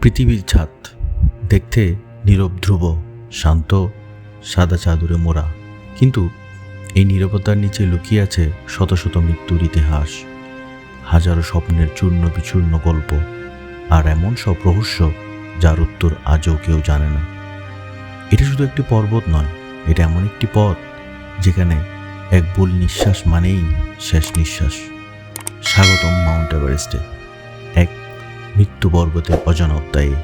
পৃথিবীর ছাদ দেখতে নীরব, ধ্রুব, শান্ত, সাদা চাদরে মোড়া। কিন্তু এই নীরবতার নিচে লুকিয়ে আছে শত শত মৃত্যুর ইতিহাস। হাজারো স্বপ্নের চূর্ণ বিচূর্ণ গল্প। আর এমন সব রহস্য যার উত্তর আজও কেউ জানে না। এটা শুধু একটি পর্বত নয়, এটা এমন একটি পথ যেখানে এক ভুল নিঃশ্বাস মানেই শেষ নিঃশ্বাস। স্বাগতম মাউন্ট এভারেস্টে। মৃত্যু পর্বতের অজানা অধ্যায়ে।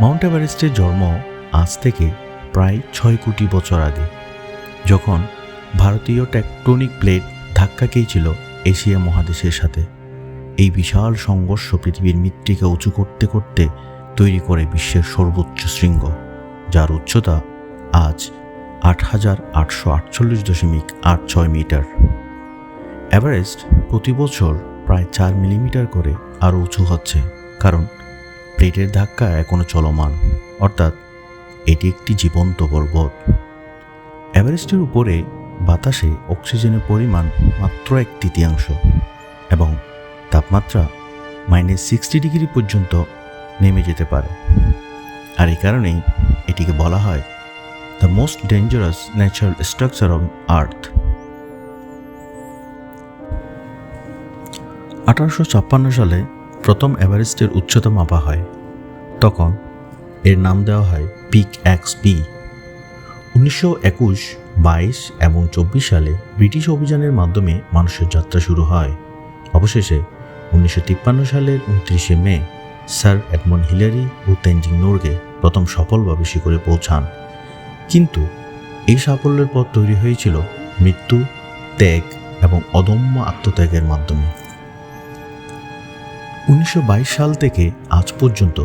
মাউন্ট এভারেস্টের জন্ম আজ থেকে প্রায় ছয় কোটি বছর আগে, যখন ভারতীয় টেকটনিক প্লেট ধাক্কা খেয়েছিল এশিয়া মহাদেশের সাথে। এই বিশাল সংঘর্ষ পৃথিবীর মৃত্তিকা উঁচু করতে করতে তৈরি করে বিশ্বের সর্বোচ্চ শৃঙ্গ, যার উচ্চতা আজ আট হাজার আটশো আটচল্লিশ দশমিক আট ছয় মিটার। এভারেস্ট প্রতি বছর প্রায় চার মিলিমিটার করে আরও উঁচু হচ্ছে, কারণ প্লেটের ধাক্কা এখনও চলমান। অর্থাৎ এটি একটি জীবন্ত পর্বত। এভারেস্টের উপরে বাতাসে অক্সিজেনের পরিমাণ মাত্র এক তৃতীয়াংশ এবং তাপমাত্রা মাইনাস সিক্সটি ডিগ্রি পর্যন্ত নেমে যেতে পারে। আর এই কারণেই এটিকে বলা হয় the most dangerous natural structure on earth আঠারোশো ছাপ্পান্ন সালে প্রথম এভারেস্টের উচ্চতা মাপা হয়। তখন এর নাম দেওয়া হয় পিক এক্স পি। উনিশশো একুশ, বাইশ এবং চব্বিশ সালে ব্রিটিশ অভিযানের মাধ্যমে মানুষের যাত্রা শুরু হয়। অবশেষে উনিশশো তিপ্পান্ন সালের উনত্রিশে মে, স্যার এডমন্ড হিলারি ও তেনজিং নোরগে প্রথম সফলভাবে শিখরে পৌঁছান। কিন্তু এই সাফল্যের পথ তৈরি হয়েছিল মৃত্যু, ত্যাগ এবং অদম্য আত্মত্যাগের মাধ্যমে। উনিশশো বাইশ সাল থেকে আজ পর্যন্ত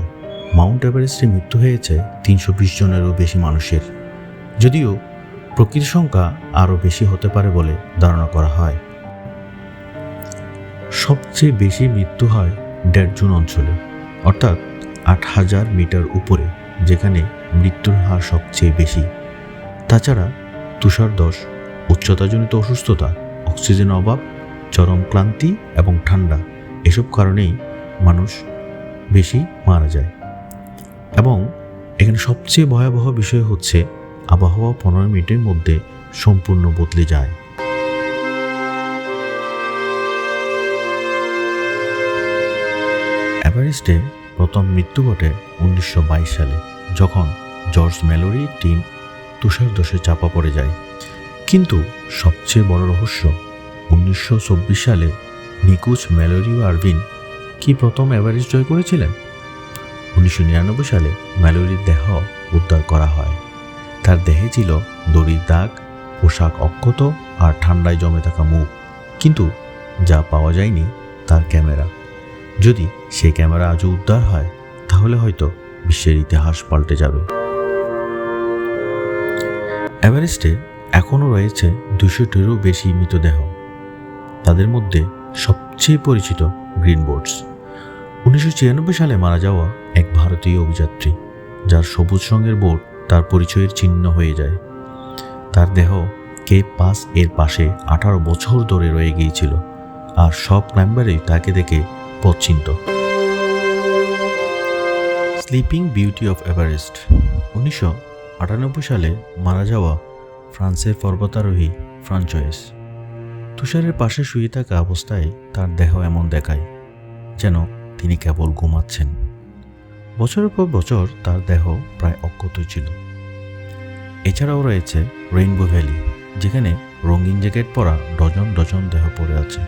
মাউন্ট এভারেস্টে মৃত্যু হয়েছে তিনশো বিশ জনেরও বেশি মানুষের। যদিও প্রকৃত সংখ্যা আরও বেশি হতে পারে বলে ধারণা করা হয়। সবচেয়ে বেশি মৃত্যু হয় ডেড জুন অঞ্চলে, অর্থাৎ আট হাজার মিটার উপরে, যেখানে মৃত্যুর হার সবচেয়ে বেশি। তাছাড়া তুষারদশ উচ্চতাজনিত অসুস্থতা, অক্সিজেন অভাব, চরম ক্লান্তি এবং ঠান্ডা, এসব কারণেই মানুষ বেশি মারা যায়। এবং এখানে সবচেয়ে ভয়াবহ বিষয় হচ্ছে, আবহাওয়া পনেরো মিনিটের মধ্যে সম্পূর্ণ বদলে যায়। এভারেস্টে প্রথম মৃত্যু ঘটে উনিশশো বাইশ সালে, যখন জর্জ মেলোরি টিম তুষারদোষে চাপা পড়ে যায়। কিন্তু সবচেয়ে বড় রহস্য, উনিশশো চব্বিশ সালে নিকুচ ম্যালোরি ও আরভিন কি প্রথম এভারেস্ট জয় করেছিলেন? উনিশশো নিরানব্বই সালে ম্যালোরির দেহ উদ্ধার করা হয়। তার দেহে ছিল দড়ির দাগ, পোশাক অক্ষত আর ঠান্ডায় জমে থাকা মুখ। কিন্তু যা পাওয়া যায়নি তার ক্যামেরা। যদি সেই ক্যামেরা আজও উদ্ধার হয়, তাহলে হয়তো বিশ্বের ইতিহাস পাল্টে যাবে। এভারেস্টে এখনও রয়েছে দুশোটিরও বেশি মৃতদেহ। তাদের মধ্যে সবচেয়ে পরিচিত গ্রিন বোর্ডস উনিশশো ছিয়ানব্বই সালে মারা যাওয়া এক ভারতীয় অভিযাত্রী, যার সবুজ রঙের বোর্ড তার পরিচয়ের চিহ্ন হয়ে যায়। তার দেহ কে পাস এর পাশে আঠারো বছর ধরে রয়ে গিয়েছিল, আর সব ক্লাইম্বারেই তাকে দেখে পচ্ছিন্ত স্লিপিং বিউটি অফ এভারেস্ট উনিশশো আটানব্বই সালে মারা যাওয়া ফ্রান্সের পর্বতারোহী ফ্রাঞ্চয়েস। তুষারের পাশে শুয়ে থাকা অবস্থায় তার দেহ এমন দেখায়, যেন তিনি কেবল ঘুমাচ্ছেন। বছরের পর বছর তার দেহ প্রায় অক্ষতই ছিল। এছাড়াও রয়েছে রেইনবো ভ্যালি যেখানে রঙিন জ্যাকেট পরা ডজন ডজন দেহ পড়ে আছে।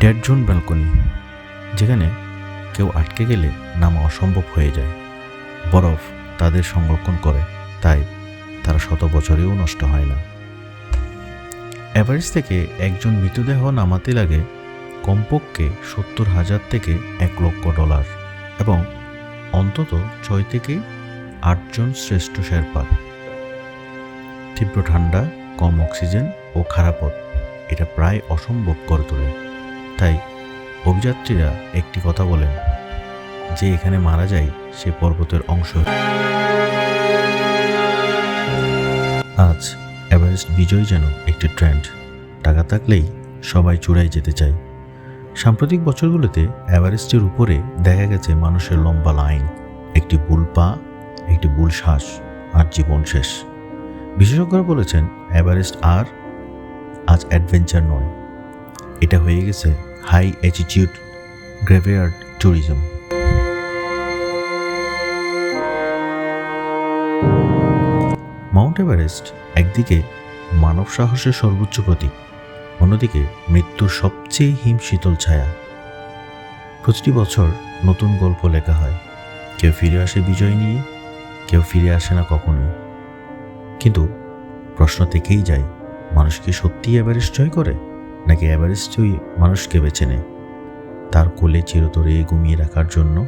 ডেড জোন ব্যালকনি, যেখানে কেউ আটকে গেলে নামা অসম্ভব হয়ে যায়। বরফ তাদের সংরক্ষণ করে, তাই তারা শত বছরেও নষ্ট হয় না। এভারেস্ট থেকে একজন মৃতদেহ নামাতে লাগে কমপক্ষে সত্তর হাজার থেকে এক লক্ষ ডলার এবং অন্তত ছয় থেকে আটজন শ্রেষ্ঠ শেরপার তীব্র ঠান্ডা, কম অক্সিজেন ও খারাপ এটা প্রায় অসম্ভব করে তোলে। তাই অভিযাত্রীরা একটি কথা বলেন, যে এখানে মারা যায় সে পর্বতের অংশ আজ এভারেস্ট বিজয় যেন একটি ট্রেন্ড, টাকা থাকলেই সবাই চূড়ায় যেতে চায়। সাম্প্রতিক বছরগুলোতে এভারেস্টের উপরে দেখা গেছে মানুষের লম্বা লাইন, একটি বুল পা, একটি বুল শ্বাস, আর জীবন শেষ। বিশেষজ্ঞরা বলেছেন, এভারেস্ট আর আজ অ্যাডভেঞ্চার নয়। এটা হয়ে গেছে high altitude graveyard tourism Mount Everest একদিকে মানব সাহসের সর্বোচ্চ প্রতীক, অন্যদিকে মৃত্যুর সবচেয়ে হিম শীতল ছায়া। প্রতিটি বছর নতুন গল্প লেখা হয়, কেউ ফিরে আসে বিজয় নিয়ে, কেউ ফিরে আসে না কখনোই। কিন্তু প্রশ্ন থেকেই যায়, মানুষ কি সত্যি এভারেস্ট জয় করে? নাকি অ্যাভারেস্টই মানুষকে বেছে নেয়? তার কোলে চিরতরে ঘুমিয়ে রাখার জন্য